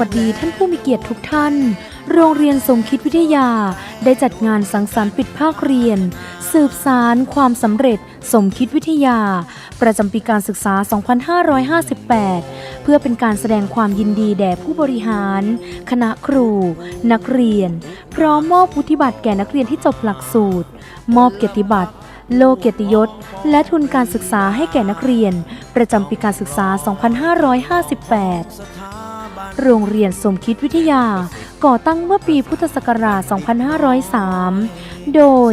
วัสดีท่านผู้มีเกียรติทุกท่าน โรงเรียนสมคิดวิทยา ได้จัดงานสังสรรค์ปิดภาคเรียน สืบสารความสำเร็จ สมคิดวิทยา ประจำปีการศึกษา 2558 เพื่อเป็นการแสดงความยินดีแด่ผู้บริหาร คณะครู นักเรียน พร้อมมอบวุฒิบัตรแก่นักเรียนที่จบหลักสูตร มอบเกียรติบัตรโลเกียรติยศ และทุนการศึกษาให้แก่นักเรียน ประจำปีการศึกษา 2558 โรงเรียนสมคิดวิทยา ก่อตั้งเมื่อปีพุทธศักราช 2503 โดย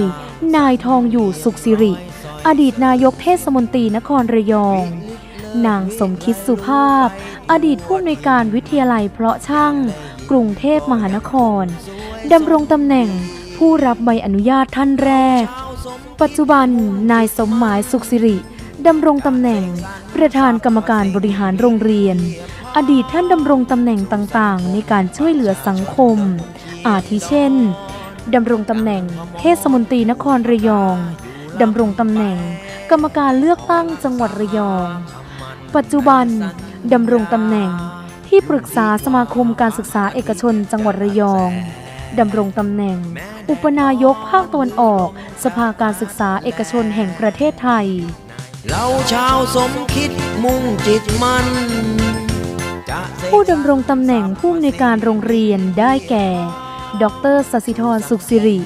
นายทองอยู่สุขสิริ อดีตนายกเทศมนตรีนครระยอง นางสมคิดสุภาพ อดีตผู้อำนวยการวิทยาลัยเพาะช่าง กรุงเทพมหานครดำรงตำแหน่งผู้รับใบอนุญาตท่านแรก ปัจจุบันนายสมหมายสุขสิริดำรงตำแหน่ง ประธานกรรมการบริหารโรงเรียน อดีตท่านดำรงตำแหน่งต่างๆ ในการช่วยเหลือสังคม อาทิเช่นดำรงตำแหน่งเทศมนตรีนครระยองดำรงตำแหน่ง กรรมการเลือกตั้งจังหวัดระยอง ปัจจุบันดำรงตำแหน่งที่ปรึกษาสมาคมการศึกษาเอกชนจังหวัดระยองดำรงตำแหน่ง อุปนายกภาคตะวันออก สภาการศึกษาเอกชนแห่งประเทศไทย เราชาวสมคิดมุ่งจิตมัน ผู้ดำรงตำแหน่งผู้อำนวยการโรงเรียนได้แก่ ดรสศิธรสุขสิริ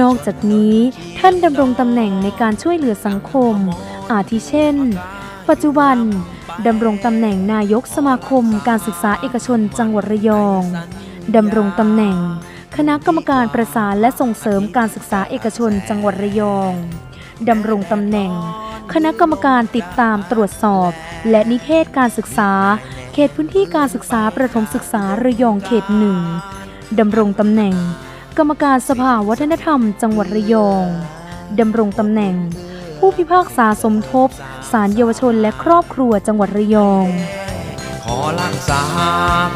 นอกจากนี้ท่านดำรงตำแหน่งในการช่วยเหลือสังคม อาทิเช่น ปัจจุบันดำรงตำแหน่งนายกสมาคมการศึกษาเอกชนจังหวัดระยองดำรงตำแหน่ง คณะกรรมการประสานและส่งเสริมการศึกษาเอกชนจังหวัดระยองดำรงตำแหน่ง คณะกรรมการติดตามตรวจสอบ และนิเทศการศึกษา เขตพื้นที่การศึกษาประถมศึกษาระยองเขตหนึ่งดำรงตำแหน่ง กรรมการสภาวัฒนธรรม จังหวัดระยองดำรงตำแหน่ง ผู้พิพากษาสมทบ ศาลเยาวชนและครอบครัวจังหวัดระยอง รักษา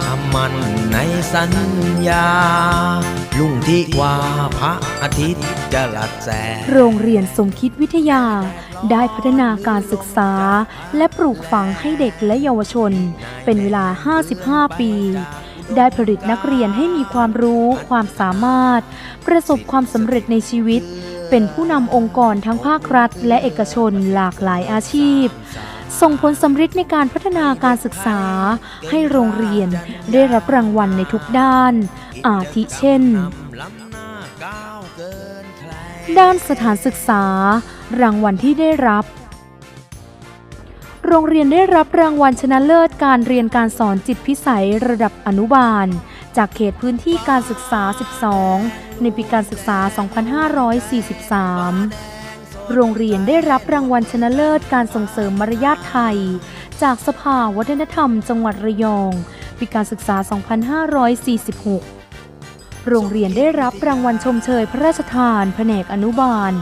คำมันในสัญญา ลุงที่ว่าพระอาทิตย์จะลัดแสงโรงเรียนสมคิดวิทยา ได้พัฒนาการศึกษา และปลูกฝังให้เด็กและเยาวชน เป็นเวลา 55 ปีได้ผลิตนักเรียนให้มีความรู้ ความสามารถ ประสบความสำเร็จในชีวิต เป็นผู้นำองค์กรทั้งภาครัฐ และเอกชนหลากหลายอาชีพ ส่งผลสำฤทธิ์ในการพัฒนาการศึกษา ให้โรงเรียนได้รับรางวัลในทุกด้าน อาทิเช่น ด้านสถานศึกษา รางวัลที่ได้รับ โรงเรียนได้รับรางวัลชนะเลิศการเรียนการสอนจิตพิสัยระดับอนุบาล จากเขตพื้นที่การศึกษา 12 ในปีการศึกษา 2543 โรงเรียนได้รับรางวัลชนะเลิศการส่งเสริมมารยาทไทย จากสภาวัฒนธรรมจังหวัดระยองปีการศึกษา 2546 โรงเรียนได้รับรางวัลชมเชยพระราชทานแผนกอนุบาล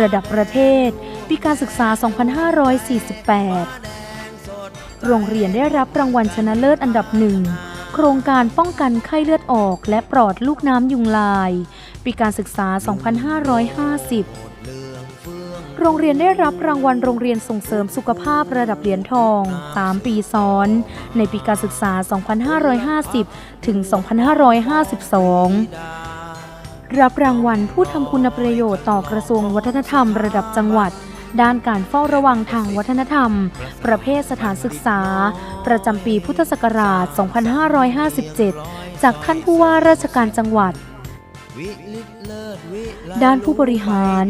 ระดับประเทศปีการศึกษา 2548 โรงเรียนได้รับรางวัลชนะเลิศอันดับหนึ่งโครงการป้องกันไข้เลือดออกและปลอดลูกน้ำยุงลาย ปีการศึกษา 2550 โรงเรียนได้รับรางวัลโรงเรียนส่งเสริมสุขภาพระดับเหรียญทอง 3 ปีซ้อน ในปีการศึกษา 2550 ถึง 2552 รับรางวัลผู้ทำคุณประโยชน์ต่อกระทรวงวัฒนธรรมระดับจังหวัด ด้านการเฝ้าระวังทางวัฒนธรรม ประเภทสถานศึกษา ประจำปีพุทธศักราช 2557 จากท่านผู้ว่าราชการจังหวัด ด้านผู้บริหาร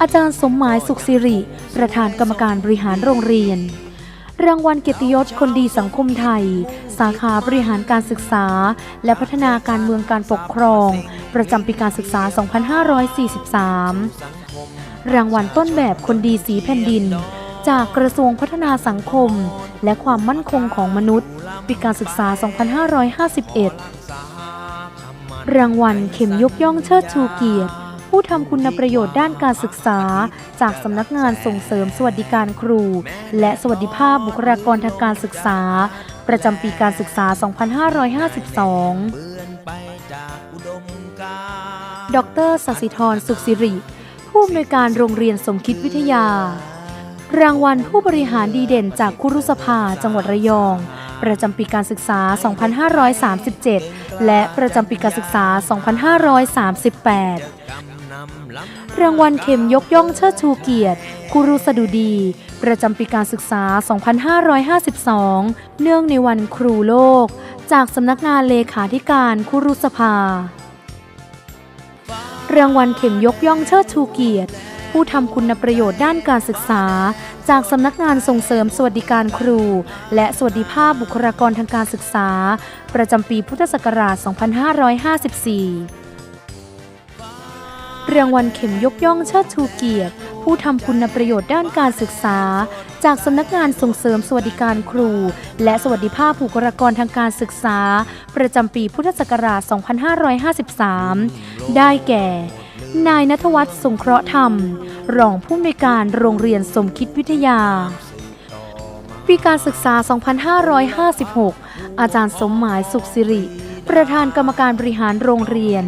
อาจารย์สมหมายสุขสิริ ประธานกรรมการบริหารโรงเรียน รางวัลเกียรติยศคนดีสังคมไทย สาขาบริหารการศึกษา และพัฒนาการเมืองการปกครอง ประจำปีการศึกษา 2543 รางวัลต้นแบบคนดีสีแผ่นดิน จากกระทรวงพัฒนาสังคม และความมั่นคงของมนุษย์ ปีการศึกษา 2551 รางวัลเข็มยกย่องเชิดชูเกียรติ ผู้ทำคุณประโยชน์ด้านการศึกษา จากสำนักงานส่งเสริมสวัสดิการครู และสวัสดิภาพบุคลากรทางการศึกษา ประจำปีการศึกษา 2552 ดรณ์ดรสศิธรสุขสิริ ผู้อำนวยการโรงเรียนสมคิดวิทยา รางวัลผู้บริหารดีเด่นจากคุรุสภาจังหวัดระยอง ประจำปีการศึกษา 2537 และประจำปีการศึกษา 2538 รางวัลเข็มยกย่องเชิดชูเกียรติครูรุสดุดี ประจำปีการศึกษา 2552 เนื่องในวันครูโลก จากสำนักงานเลขาธิการครูรุสภา รางวัลเข็มยกย่องเชิดชูเกียรติ ผู้ทำคุณประโยชน์ด้านการศึกษา จากสำนักงานส่งเสริมสวัสดิการครู และสวัสดิภาพบุคลากรทางการศึกษา ประจำปีพุทธศักราช 2554 รางวัลเข็มยกย่องเชิดชูเกียรติ ผู้ทำคุณประโยชน์ด้านการศึกษา จากสำนักงานส่งเสริมสวัสดิการครู และสวัสดิภาพบุคลากรทางการศึกษา ประจำปีพุทธศักราช 2553 ได้แก่ นายนทวัฒน์สงเคราะห์ธรรม รองผู้อำนวยการโรงเรียนสมคิดวิทยา ปีการศึกษา 2556 อาจารย์สมหมายสุขสิริ ประธานกรรมการบริหารโรงเรียน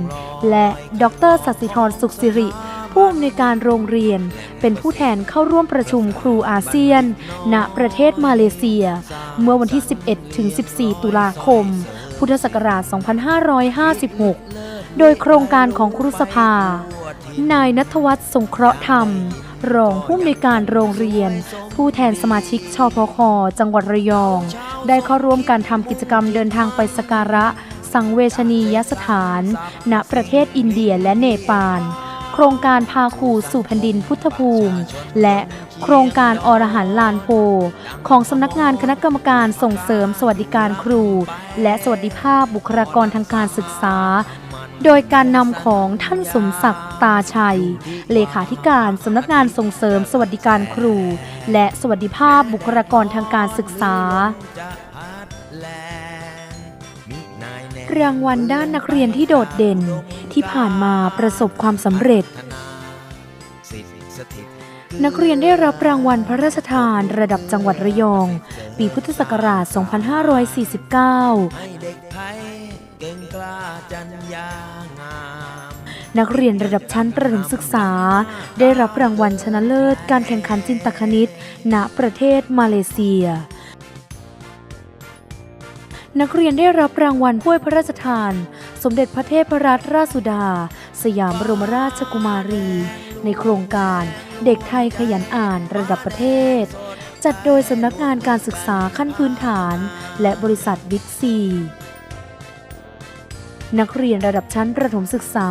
และดรสัสิธรสุขสิริ ผู้อำนวยการโรงเรียน เป็นผู้แทนเข้าร่วมประชุมครูอาเซียน ณประเทศมาเลเซีย เมื่อวันที่ 11ถึง14 ตุลาคม พุทธศักราช 2556 โดยโครงการของครุสภา นายนัทวัฒน์สงเคราะห์ธรรมรองผู้อำนวยการโรงเรียน ผู้แทนสมาชิกชพค จังหวัดระยอง ได้เข้าร่วมการทำกิจกรรมเดินทางไปสการะ สังเวชนียสถาน ณประเทศอินเดียและเนปาล โครงการพาครูสู่แผ่นดินพุทธภูมิ และโครงการอรหันต์ลานโพ ของสำนักงานคณะกรรมการส่งเสริมสวัสดิการครู และสวัสดิภาพบุคลากรทางการศึกษา โดยการนำของท่านสมศักดิ์ตาชัย เลขาธิการสำนักงานส่งเสริมสวัสดิการครู และสวัสดิภาพบุคลากรทางการศึกษา รางวัลด้านนักเรียนที่โดดเด่นที่ผ่านมาประสบความสำเร็จ นักเรียนได้รับรางวัลพระราชทานระดับจังหวัดระยอง ปีพุทธศักราช 2549 นักเรียนระดับชั้นประถมศึกษา ได้รับรางวัลชนะเลิศการแข่งขันจินตคณิต ณประเทศมาเลเซีย นักเรียนได้รับรางวัลถ้วยพระราชทาน สมเด็จพระเทพรัตนราชสุดา สยามบรมราชกุมารี ในโครงการเด็กไทยขยันอ่านระดับประเทศ จัดโดยสำนักงานการศึกษาขั้นพื้นฐาน และบริษัทบิ๊กซีนักเรียนระดับชั้นประถมศึกษา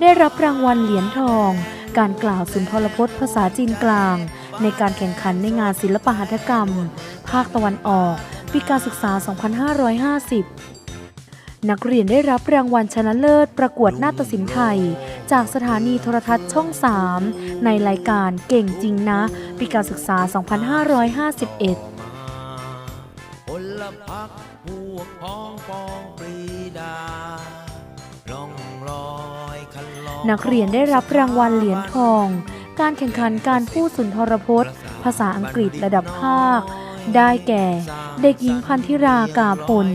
ได้รับรางวัลเหรียญทอง การกล่าวสุนทรพจน์ภาษาจีนกลาง ในการแข่งขันในงานศิลปหัตถกรรม ภาคตะวันออก ปีการศึกษา 2550 นักเรียนได้รับรางวัลชนะเลิศประกวดนาฏศิลป์ไทย จากสถานีโทรทัศน์ช่อง 3 ในรายการเก่งจริงนะ ปีการศึกษา 2551พลพักพวกพ้องปองปรีดาล่องลอยคันลอยนักเรียนได้รับรางวัลเหรียญทอง การแข่งขันการพูดสุนทรพจน์ ภาษาอังกฤษระดับภาค ได้แก่ เด็กหญิงพันธิรากาพล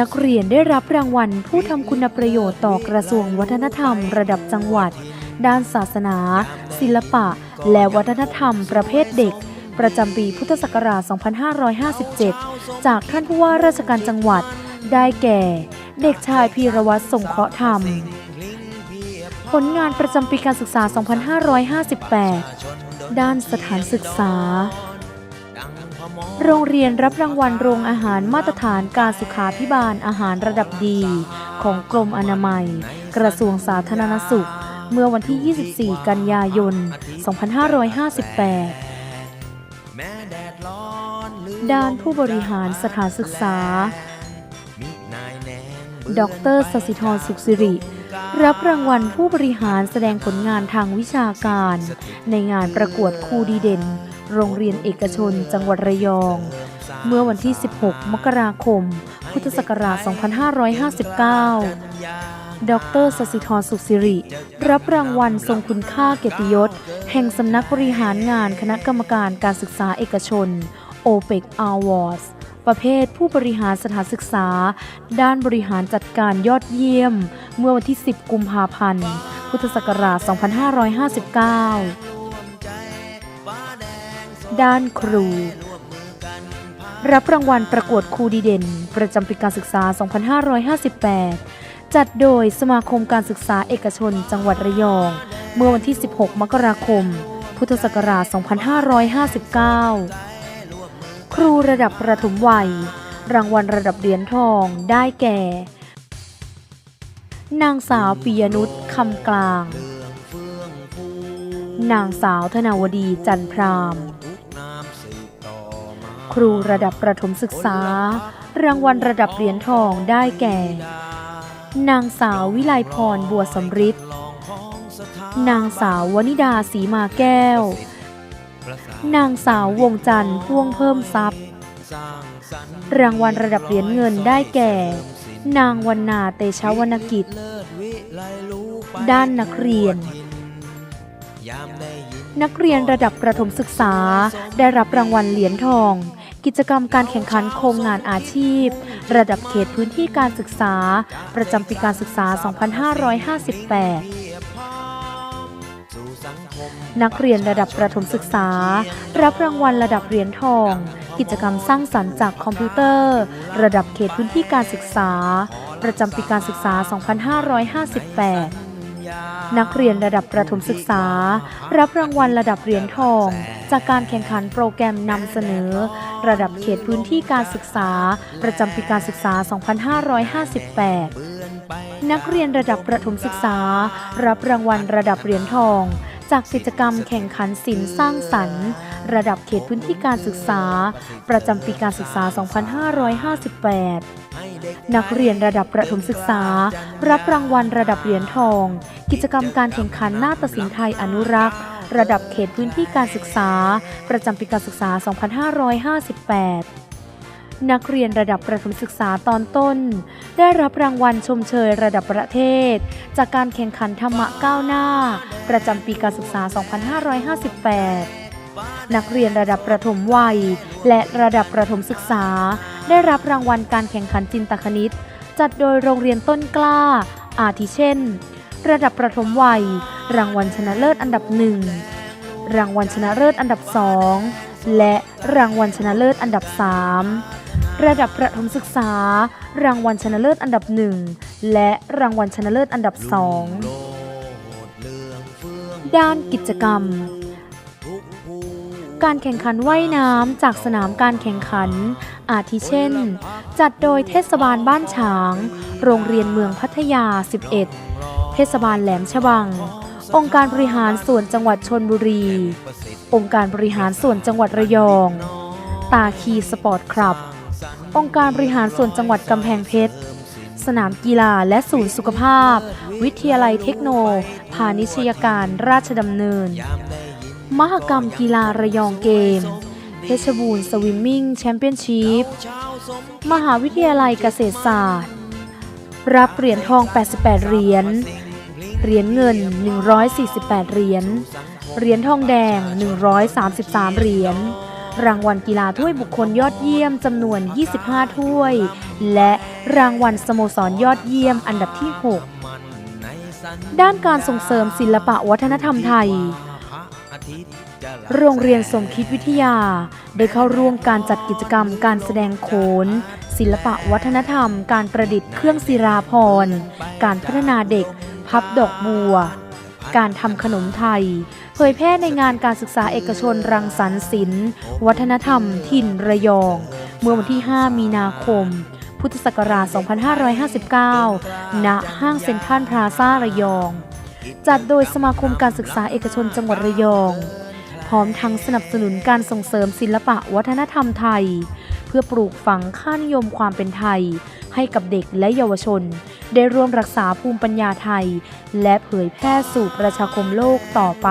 นักเรียนได้รับรางวัลผู้ทำคุณประโยชน์ต่อกระทรวงวัฒนธรรมระดับจังหวัด ด้านศาสนา ศิลปะ และวัฒนธรรมประเภทเด็ก ประจำปีพุทธศักราช 2557 จากท่านผู้ว่าราชการจังหวัด ได้แก่ เด็กชายพีรวัตรสงเคราะห์ธรรม ผลงานประจำปีการศึกษา 2558 ด้านสถานศึกษา โรงเรียนรับรางวัลโรงอาหารมาตรฐานการสุขาพิบาลอาหารระดับดี ของกรมอนามัย กระทรวงสาธารณสุข เมื่อวันที่ 24 กันยายน 2558 ด้านผู้บริหารสถานศึกษา ดรสสิธรสุขสิริรับรางวัลผู้บริหารแสดงผลงานทางวิชาการ ในงานประกวดครูดีเด่น โรงเรียนเอกชน จังหวัดระยอง เมื่อวันที่ 16 มกราคม พุทธศักราช 2559 ดรสสิธรสุขสิริ รับรางวัลทรงคุณค่าเกียรติยศ แห่งสำนักบริหารงานคณะกรรมการการศึกษาเอกชน OPEC Awards ประเภทผู้บริหารสถานศึกษา ด้านบริหารจัดการยอดเยี่ยม เมื่อวันที่ 10 กุมภาพันธ์ พุทธศักราช 2559 ด้านครู รับรางวัลประกวดครูดีเด่น ประจำปีการศึกษา 2558 จัดโดยสมาคมการศึกษาเอกชนจังหวัดระยอง เมื่อวันที่ 16 มกราคม พุทธศักราช 2559 ครูระดับประถมวัย รางวัลระดับเหรียญทองได้แก่ นางสาวปิยนุชคำกลางนางสาวธนาวดีจันพราม ครูระดับประถมศึกษา รางวัลระดับเหรียญทองได้แก่ นางสาววิไลพรบัวสำริดนางสาววนิดาสีมาแก้ว นางสาววงจันทร์พ่วงเพิ่มทรัพย์ รางวัลระดับเหรียญเงินได้แก่ นางวันนาเตชะวรรณกิจ ด้านนักเรียน นักเรียนระดับประถมศึกษาได้รับรางวัลเหรียญทอง กิจกรรมการแข่งขันโครงงานอาชีพ ระดับเขตพื้นที่การศึกษา ประจำปีการศึกษา 2558นักเรียนระดับประถมศึกษา รับรางวัลระดับเหรียญทอง กิจกรรมสร้างสรรค์จากคอมพิวเตอร์ ระดับเขตพื้นที่การศึกษา ประจำปีการศึกษา 2558 นักเรียนระดับประถมศึกษา รับรางวัลระดับเหรียญทอง จากการแข่งขันโปรแกรมนำเสนอ ระดับเขตพื้นที่การศึกษา ประจำปีการศึกษา 2558 นักเรียนระดับประถมศึกษา รับรางวัลระดับเหรียญทอง จากกิจกรรมแข่งขันศิลป์สร้างสรรค์ ระดับเขตพื้นที่การศึกษา ประจำปีการศึกษา 2558 นักเรียนระดับประถมศึกษา รับรางวัลระดับเหรียญทอง กิจกรรมการแข่งขันหน้าฏศิลป์ไทยอนุรักษ์ ระดับเขตพื้นที่การศึกษา ประจำปีการศึกษา 2558นักเรียนระดับประถมศึกษาตอนต้น ได้รับรางวัลชมเชยระดับประเทศ จากการแข่งขันธรรมะก้าวหน้า ประจำปีการศึกษา 2558 นักเรียนระดับประถมวัย และระดับประถมศึกษา ได้รับรางวัลการแข่งขันจินตคณิต จัดโดยโรงเรียนต้นกล้า อาทิเช่น ระดับประถมวัย รางวัลชนะเลิศอันดับหนึ่งรางวัลชนะเลิศอันดับสองและรางวัลชนะเลิศอันดับสามระดับประถมศึกษา รางวัลชนะเลิศอันดับหนึ่งและรางวัลชนะเลิศอันดับสองด้านกิจกรรม การแข่งขันว่ายน้ำจากสนามการแข่งขัน อาทิเช่น จัดโดยเทศบาลบ้านฉาง โรงเรียนเมืองพัทยา 11 เทศบาลแหลมฉบัง องค์การบริหารส่วนจังหวัดชนบุรี องค์การบริหารส่วนจังหวัดระยอง ตาคีสปอร์ตคลับ องค์การบริหารส่วนจังหวัดกำแพงเพชรสนามกีฬาและศูนย์สุขภาพ วิทยาลัยเทคโน พาณิชยการราชดำเนิน มหกรรมกีฬาระยองเกม เพชรบูรณ์สวิมมิ่งแชมเปี้ยนชิพ มหาวิทยาลัยเกษตรศาสตร์ รับเหรียญทอง 88 เหรียญ เหรียญเงิน 148 เหรียญ เหรียญทองแดง 133 เหรียญ รางวัลกีฬาถ้วยบุคคลยอดเยี่ยมจำนวน 25 ถ้วย และรางวัลสโมสรยอดเยี่ยมอันดับที่ 6 ด้านการส่งเสริมศิลปะวัฒนธรรมไทย โรงเรียนสมคิดวิทยา ได้เข้าร่วมการจัดกิจกรรมการแสดงโขน ศิลปะวัฒนธรรม การประดิษฐ์เครื่องศิราพร การพัฒนาเด็ก พับดอกบัว การทำขนมไทย เผยแพร่ในงานการศึกษาเอกชนรังสรรค์ศิลป์ วัฒนธรรม ถิ่นระยอง เมื่อวันที่ 5 มีนาคม พุทธศักราช 2559 ณ ห้างเซ็นทรัลพลาซ่าระยอง จัดโดยสมาคมการศึกษาเอกชนจังหวัดระยอง พร้อมทั้งสนับสนุนการส่งเสริมศิลปะวัฒนธรรมไทย เพื่อปลูกฝังค่านิยมความเป็นไทย ให้กับเด็กและเยาวชน ได้ร่วมรักษาภูมิปัญญาไทย และเผยแพร่สู่ประชาคมโลกต่อไป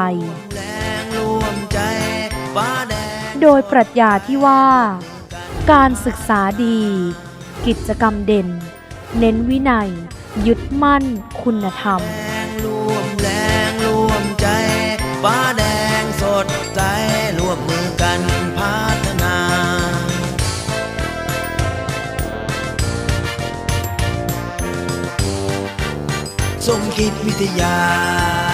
โดยปรัชญาที่ว่า การศึกษาดี กิจกรรมเด่น เน้นวินัย ยึดมั่น คุณธรรม ฟ้าแดงสดใสร่วมมือกันพัฒนาสมคิดวิทยา